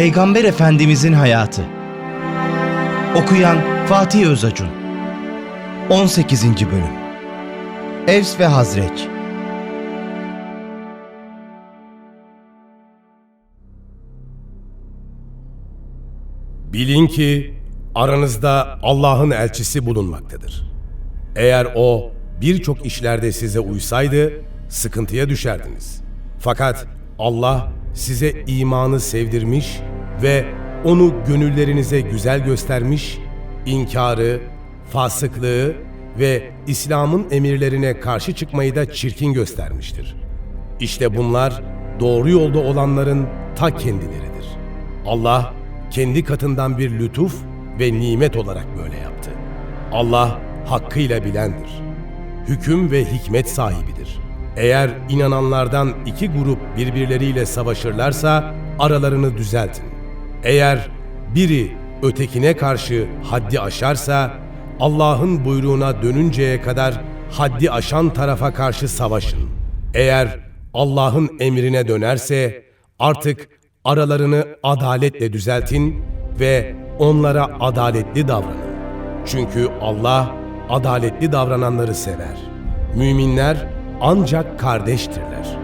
Peygamber Efendimizin hayatı. Okuyan Fatih Özacun. 18. bölüm. Evs ve Hazreç. Bilin ki aranızda Allah'ın elçisi bulunmaktadır. Eğer o birçok işlerde size uysaydı sıkıntıya düşerdiniz. Fakat Allah size imanı sevdirmiş ve onu gönüllerinize güzel göstermiş, inkarı, fasıklığı ve İslam'ın emirlerine karşı çıkmayı da çirkin göstermiştir. İşte bunlar doğru yolda olanların ta kendileridir. Allah kendi katından bir lütuf ve nimet olarak böyle yaptı. Allah hakkıyla bilendir. Hüküm ve hikmet sahibidir. Eğer inananlardan iki grup birbirleriyle savaşırlarsa aralarını düzeltin. Eğer biri ötekine karşı haddi aşarsa Allah'ın buyruğuna dönünceye kadar haddi aşan tarafa karşı savaşın. Eğer Allah'ın emrine dönerse artık aralarını adaletle düzeltin ve onlara adaletli davranın. Çünkü Allah adaletli davrananları sever. Müminler ancak kardeştirler.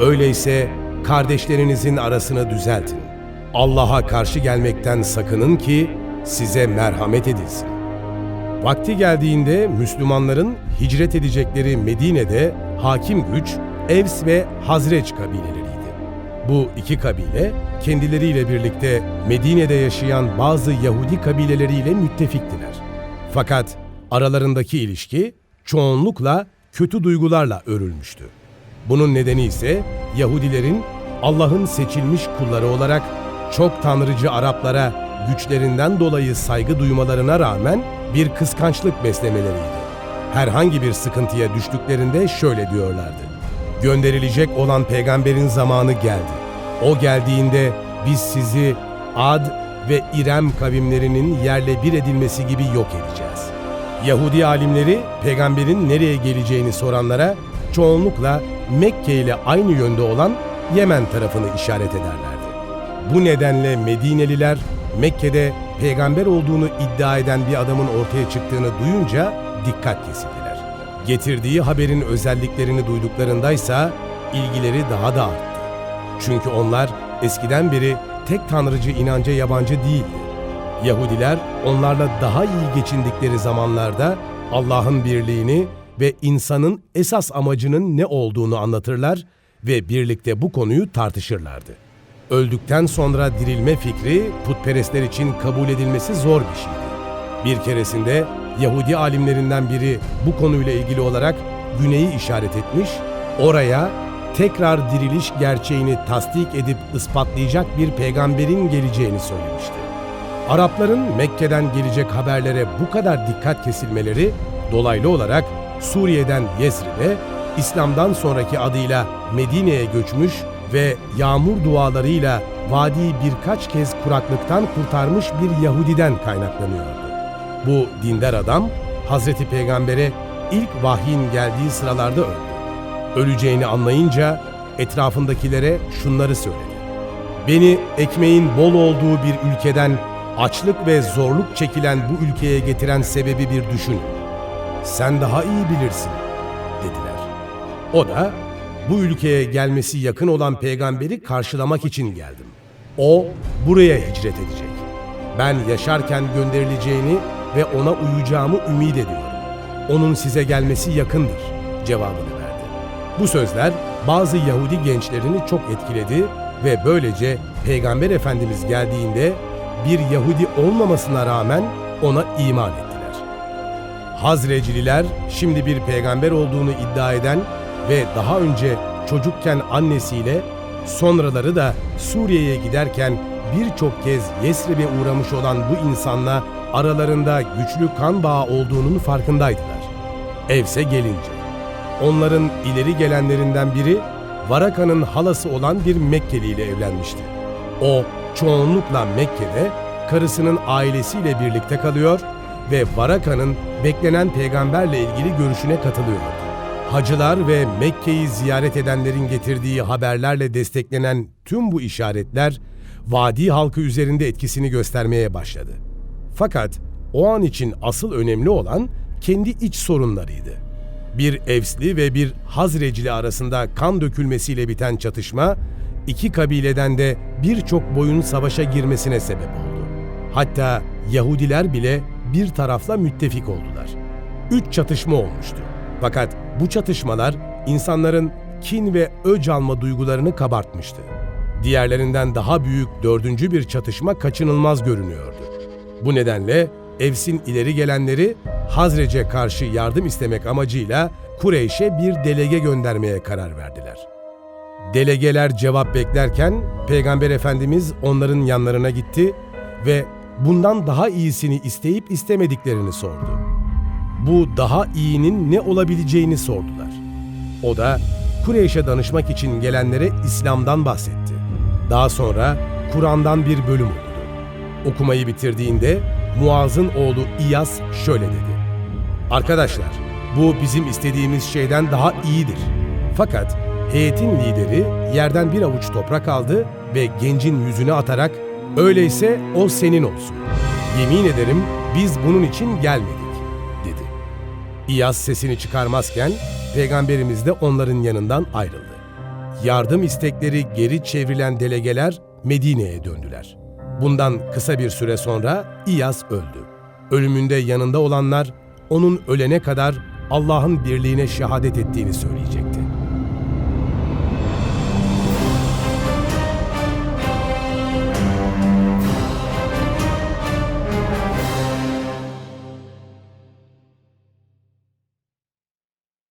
Öyleyse kardeşlerinizin arasını düzeltin. Allah'a karşı gelmekten sakının ki size merhamet edilsin. Vakti geldiğinde Müslümanların hicret edecekleri Medine'de hakim güç Evs ve Hazreç kabileleriydi. Bu iki kabile kendileriyle birlikte Medine'de yaşayan bazı Yahudi kabileleriyle müttefiktiler. Fakat aralarındaki ilişki çoğunlukla kötü duygularla örülmüştü. Bunun nedeni ise Yahudilerin Allah'ın seçilmiş kulları olarak çok tanrıcı Araplara güçlerinden dolayı saygı duymalarına rağmen bir kıskançlık beslemeleriydi. Herhangi bir sıkıntıya düştüklerinde şöyle diyorlardı. Gönderilecek olan peygamberin zamanı geldi. O geldiğinde biz sizi Ad ve İrem kavimlerinin yerle bir edilmesi gibi yok edeceğiz. Yahudi alimleri peygamberin nereye geleceğini soranlara çoğunlukla Mekke ile aynı yönde olan Yemen tarafını işaret ederlerdi. Bu nedenle Medineliler Mekke'de peygamber olduğunu iddia eden bir adamın ortaya çıktığını duyunca dikkat kesildiler. Getirdiği haberin özelliklerini duyduklarındaysa ilgileri daha da arttı. Çünkü onlar eskiden beri tek tanrıcı inanca yabancı değildi. Yahudiler onlarla daha iyi geçindikleri zamanlarda Allah'ın birliğini ve insanın esas amacının ne olduğunu anlatırlar ve birlikte bu konuyu tartışırlardı. Öldükten sonra dirilme fikri putperestler için kabul edilmesi zor bir şeydi. Bir keresinde Yahudi alimlerinden biri bu konuyla ilgili olarak güneyi işaret etmiş, oraya tekrar diriliş gerçeğini tasdik edip ispatlayacak bir peygamberin geleceğini söylemişti. Arapların Mekke'den gelecek haberlere bu kadar dikkat kesilmeleri dolaylı olarak Suriye'den Yesrib'e, İslam'dan sonraki adıyla Medine'ye göçmüş ve yağmur dualarıyla vadiyi birkaç kez kuraklıktan kurtarmış bir Yahudiden kaynaklanıyordu. Bu dindar adam Hazreti Peygamber'e ilk vahyin geldiği sıralarda öldü. Öleceğini anlayınca etrafındakilere şunları söyledi. Beni ekmeğin bol olduğu bir ülkeden açlık ve zorluk çekilen bu ülkeye getiren sebebi bir düşünün. Sen daha iyi bilirsin, dediler. O da bu ülkeye gelmesi yakın olan peygamberi karşılamak için geldim. O buraya hicret edecek. Ben yaşarken gönderileceğini ve ona uyacağımı ümit ediyorum. Onun size gelmesi yakındır cevabını verdi. Bu sözler bazı Yahudi gençlerini çok etkiledi ve böylece Peygamber Efendimiz geldiğinde bir Yahudi olmamasına rağmen ona iman ettiler. Hazrecililer şimdi bir peygamber olduğunu iddia eden ve daha önce çocukken annesiyle sonraları da Suriye'ye giderken birçok kez Yesrib'e uğramış olan bu insanla aralarında güçlü kan bağı olduğunun farkındaydılar. Evse gelince onların ileri gelenlerinden biri Varaka'nın halası olan bir Mekkeli ile evlenmişti. O çoğunlukla Mekke'de karısının ailesiyle birlikte kalıyor ve Varaka'nın beklenen peygamberle ilgili görüşüne katılıyordu. Hacılar ve Mekke'yi ziyaret edenlerin getirdiği haberlerle desteklenen tüm bu işaretler vadi halkı üzerinde etkisini göstermeye başladı. Fakat o an için asıl önemli olan kendi iç sorunlarıydı. Bir Evsli ve bir Hazrecili arasında kan dökülmesiyle biten çatışma, iki kabileden de birçok boyun savaşa girmesine sebep oldu. Hatta Yahudiler bile bir tarafla müttefik oldular. Üç çatışma olmuştu. Fakat bu çatışmalar insanların kin ve öc alma duygularını kabartmıştı. Diğerlerinden daha büyük dördüncü bir çatışma kaçınılmaz görünüyordu. Bu nedenle Evs'in ileri gelenleri Hazrec'e karşı yardım istemek amacıyla Kureyş'e bir delege göndermeye karar verdiler. Delegeler cevap beklerken Peygamber Efendimiz onların yanlarına gitti ve bundan daha iyisini isteyip istemediklerini sordu. Bu daha iyinin ne olabileceğini sordular. O da Kureyş'e danışmak için gelenlere İslam'dan bahsetti. Daha sonra Kur'an'dan bir bölüm okudu. Okumayı bitirdiğinde Muaz'ın oğlu İyas şöyle dedi. Arkadaşlar, bu bizim istediğimiz şeyden daha iyidir. Fakat heyetin lideri yerden bir avuç toprak aldı ve gencin yüzüne atarak öyleyse o senin olsun. Yemin ederim biz bunun için gelmedik. İyas sesini çıkarmazken peygamberimiz de onların yanından ayrıldı. Yardım istekleri geri çevrilen delegeler Medine'ye döndüler. Bundan kısa bir süre sonra İyas öldü. Ölümünde yanında olanlar onun ölene kadar Allah'ın birliğine şehadet ettiğini söyleyecekler.